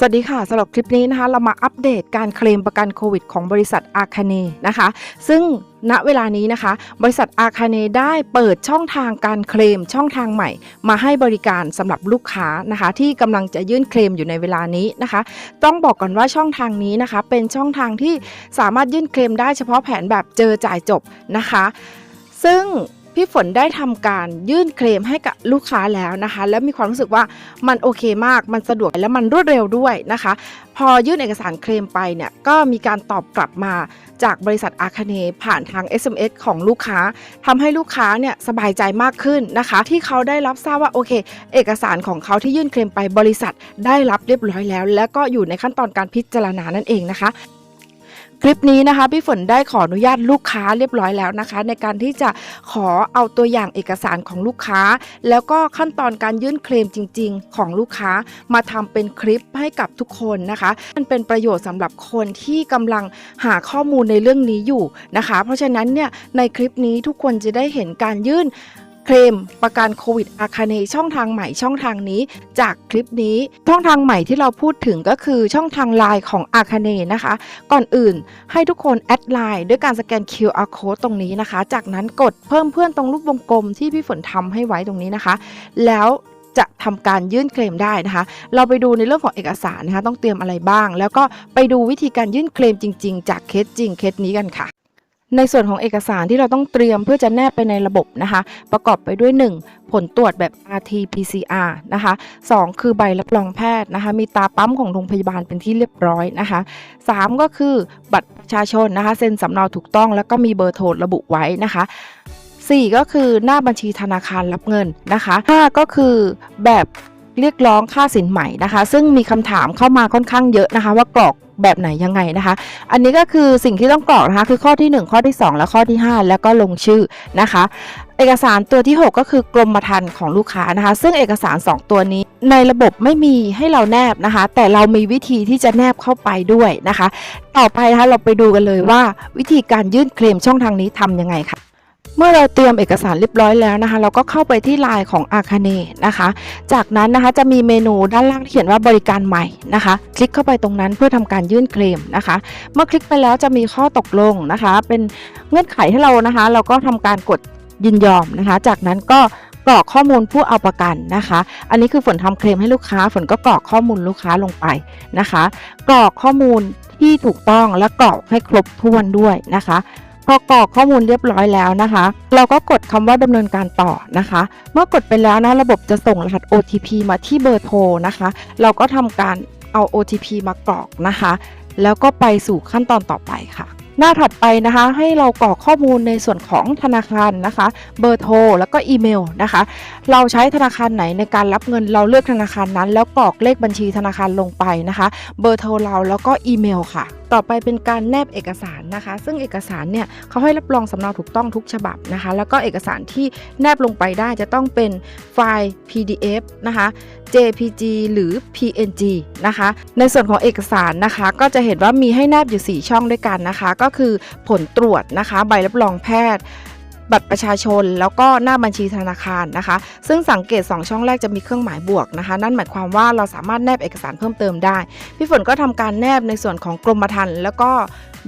สวัสดีค่ะสำหรับคลิปนี้นะคะ เรามาอัปเดตการเคลมประกันโควิดของบริษัทอาคาเนนะคะ ซึ่งณเวลานี้นะคะ บริษัทอาคาเนได้เปิดช่องทางการเคลมช่องทางใหม่ มาให้บริการสำหรับลูกค้านะคะ ที่กำลังจะยื่นเคลมอยู่ในเวลานี้นะคะ ต้องบอกก่อนว่าช่องทางนี้นะคะ เป็นช่องทางที่สามารถยื่นเคลมได้เฉพาะแผนแบบเจอจ่ายจบนะคะ ซึ่ง พี่ฝนได้ทำการยื่นเคลมให้กับลูกค้าแล้วนะคะ และมีความรู้สึกว่ามันโอเคมาก มันสะดวกและมันรวดเร็วด้วยนะคะ พอยื่นเอกสารเคลมไปเนี่ยก็มีการตอบกลับมาจากบริษัทอาคาเนผ่านทาง SMS ของลูกค้าทำให้ลูกค้าเนี่ยสบายใจมากขึ้นนะคะ ที่เขาได้รับทราบว่าโอเค เอกสารของเขาที่ยื่นเคลมไปบริษัทได้รับเรียบร้อยแล้ว และก็อยู่ในขั้นตอนการพิจารณานั่นเองนะคะ คลิปนี้นะคะพี่ฝนได้ขออนุญาตลูกค้าเรียบร้อยแล้วนะคะ ในการที่จะขอเอาตัวอย่างเอกสารของลูกค้า แล้วก็ขั้นตอนการยื่นเคลมจริง ๆ ของลูกค้ามาทำเป็นคลิปให้กับทุกคนนะคะ มันเป็นประโยชน์สำหรับคนที่กำลังหาข้อมูลในเรื่องนี้อยู่นะคะ เพราะฉะนั้นเนี่ยในคลิปนี้ทุกคนจะได้เห็นการยื่น เคลมประกันโควิดอาคาเนช่องทางใหม่ช่องทางนี้ จากคลิปนี้ช่องทางใหม่ที่เราพูดถึงก็คือช่องทางไลน์ของอาคาเนนะคะ ก่อนอื่นให้ทุกคนแอดไลน์ด้วยการสแกน QR code ตรงนี้นะคะ จากนั้นกดเพิ่มเพื่อนตรงรูปวงกลมที่พี่ฝนทำให้ไว้ตรงนี้นะคะ แล้วจะทำการยื่นเคลมได้นะคะ เราไปดูในเรื่องของเอกสารนะคะ ต้องเตรียมอะไรบ้าง แล้วก็ไปดูวิธีการยื่นเคลมจริง ๆ จากเคสจริงเคสนี้กันค่ะ ในส่วนของเอกสารที่เราต้องเตรียมเพื่อจะแนบไปในระบบนะคะ ประกอบไปด้วย 1. ผลตรวจแบบ RT-PCR นะคะ 2. คือใบรับรองแพทย์นะคะ มีตาปั๊มของโรงพยาบาลเป็นที่เรียบร้อยนะคะ 3. ก็คือบัตรประชาชนนะคะ เซ็นสำเนาถูกต้องแล้วก็มีเบอร์โทรระบุไว้นะคะ4ก็คือหน้าบัญชีธนาคารรับเงินนะคะ5ก็คือแบบ เรียกร้องค่าสินใหม่นะคะ ซึ่งมีคำถามเข้ามาค่อนข้างเยอะนะคะ ว่ากรอกแบบไหนยังไงนะคะ อันนี้ก็คือสิ่งที่ต้องกรอกนะคะ คือข้อที่ 1 ข้อที่ 2 และข้อที่ 5 แล้วก็ลงชื่อนะคะ เอกสารตัวที่ 6 ก็คือกรมธรรม์ของลูกค้านะคะ ซึ่งเอกสาร 2 ตัวนี้ในระบบไม่มีให้เราแนบนะคะ แต่เรามีวิธีที่จะแนบเข้าไปด้วยนะคะ ต่อไปนะคะเราไปดูกันเลยว่าวิธีการยื่นเคลมช่องทางนี้ทำยังไงค่ะ เมื่อเราเตรียมเอกสารเรียบร้อยแล้วนะคะ เราก็เข้าไปที่ไลน์ของอาคาเนนะคะ จากนั้นนะคะจะมีเมนูด้านล่างที่เขียนว่าบริการใหม่นะคะ คลิกเข้าไปตรงนั้นเพื่อทำการยื่นเคลมนะคะ เมื่อคลิกไปแล้วจะมีข้อตกลงนะคะ เป็นเงื่อนไขให้เรานะคะ เราก็ทำการกดยินยอมนะคะ จากนั้นก็กรอกข้อมูลผู้เอาประกันนะคะ อันนี้คือฝนทำเคลมให้ลูกค้า ฝนก็กรอกข้อมูลลูกค้าลงไปนะคะ กรอกข้อมูลที่ถูกต้องและกรอกให้ครบถ้วนด้วยนะคะ พอกรอกข้อมูลเรียบร้อยแล้วนะคะ เราก็กดคำว่าดำเนินการต่อนะคะ เมื่อกดไปแล้วนะระบบจะส่งรหัส OTP มาที่เบอร์โทรนะคะ เราก็ทำการเอา OTP มากรอกนะคะ แล้วก็ไปสู่ขั้นตอนต่อไปค่ะ หน้าถัดไปนะคะ ให้เรากรอกข้อมูลในส่วนของธนาคารนะคะ เบอร์โทรแล้วก็อีเมลนะคะ เราใช้ธนาคารไหนในการรับเงินเราเลือกธนาคารนั้น แล้วกรอกเลขบัญชีธนาคารลงไปนะคะ เบอร์โทรเราแล้วก็อีเมลค่ะ ต่อไปเป็นการแนบเอกสารนะคะ ซึ่งเอกสารเนี่ยเขาให้รับรองสำเนาถูกต้องทุกฉบับนะคะ แล้วก็เอกสารที่แนบลงไปได้จะต้องเป็นไฟล์ PDF นะคะ JPG หรือ PNG นะคะ ในส่วนของเอกสารนะคะ ก็จะเห็นว่ามีให้แนบอยู่ 4 ช่องด้วยกันนะคะ ก็คือผลตรวจนะคะ ใบรับรองแพทย์ บัตรประชาชนแล้วก็หน้าบัญชีธนาคารนะคะ ซึ่งสังเกต 2 ช่องแรกจะมีเครื่องหมายบวกนะคะ นั่นหมายความว่าเราสามารถแนบเอกสารเพิ่มเติมได้ พี่ฝนก็ทำการแนบในส่วนของกรมธรรม์แล้วก็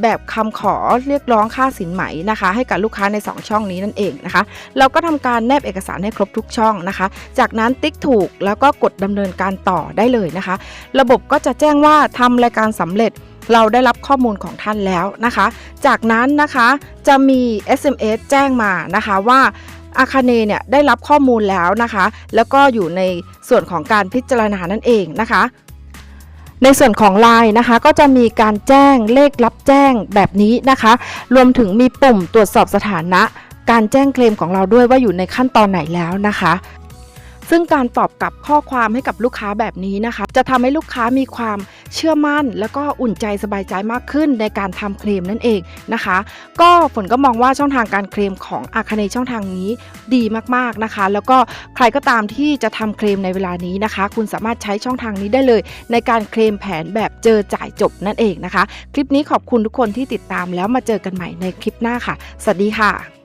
แบบคำขอเรียกร้องค่าสินไหมนะคะ ให้กับลูกค้าใน 2 ช่องนี้นั่นเองนะคะ เราก็ทำการแนบเอกสารให้ครบทุกช่องนะคะ จากนั้นติ๊กถูกแล้วก็กดดำเนินการต่อได้เลยนะคะ ระบบก็จะแจ้งว่าทำรายการสำเร็จ เราได้รับข้อมูลของท่านแล้วนะคะ จากนั้นนะคะจะมี SMS แจ้งมานะคะว่าอาคาเนเนี่ยได้รับข้อมูลแล้วนะคะ แล้วก็อยู่ในส่วนของการพิจารณานั่นเองนะคะ ในส่วนของ Line นะคะ ก็จะมีการแจ้งเลขรับแจ้งแบบนี้นะคะ รวมถึงมีปุ่มตรวจสอบสถานะ การแจ้งเคลมของเราด้วยว่าอยู่ในขั้นตอนไหนแล้วนะคะซึ่งการตอบกลับข้อความให้กับลูกค้าแบบนี้นะคะ จะทำให้ลูกค้ามีความ เชื่อมั่นแล้วก็อุ่นใจสบายใจมากขึ้นในการทำเคลมนั่นเองนะคะ ก็ฝนก็มองว่าช่องทางการเคลมของอาคาเนช่องทางนี้ดีมากๆนะคะ แล้วก็ใครก็ตามที่จะทำเคลมในเวลานี้นะคะ คุณสามารถใช้ช่องทางนี้ได้เลย ในการเคลมแผนแบบเจอจ่ายจบนั่นเองนะคะ คลิปนี้ขอบคุณทุกคนที่ติดตามแล้วมาเจอกันใหม่ในคลิปหน้าค่ะ สวัสดีค่ะ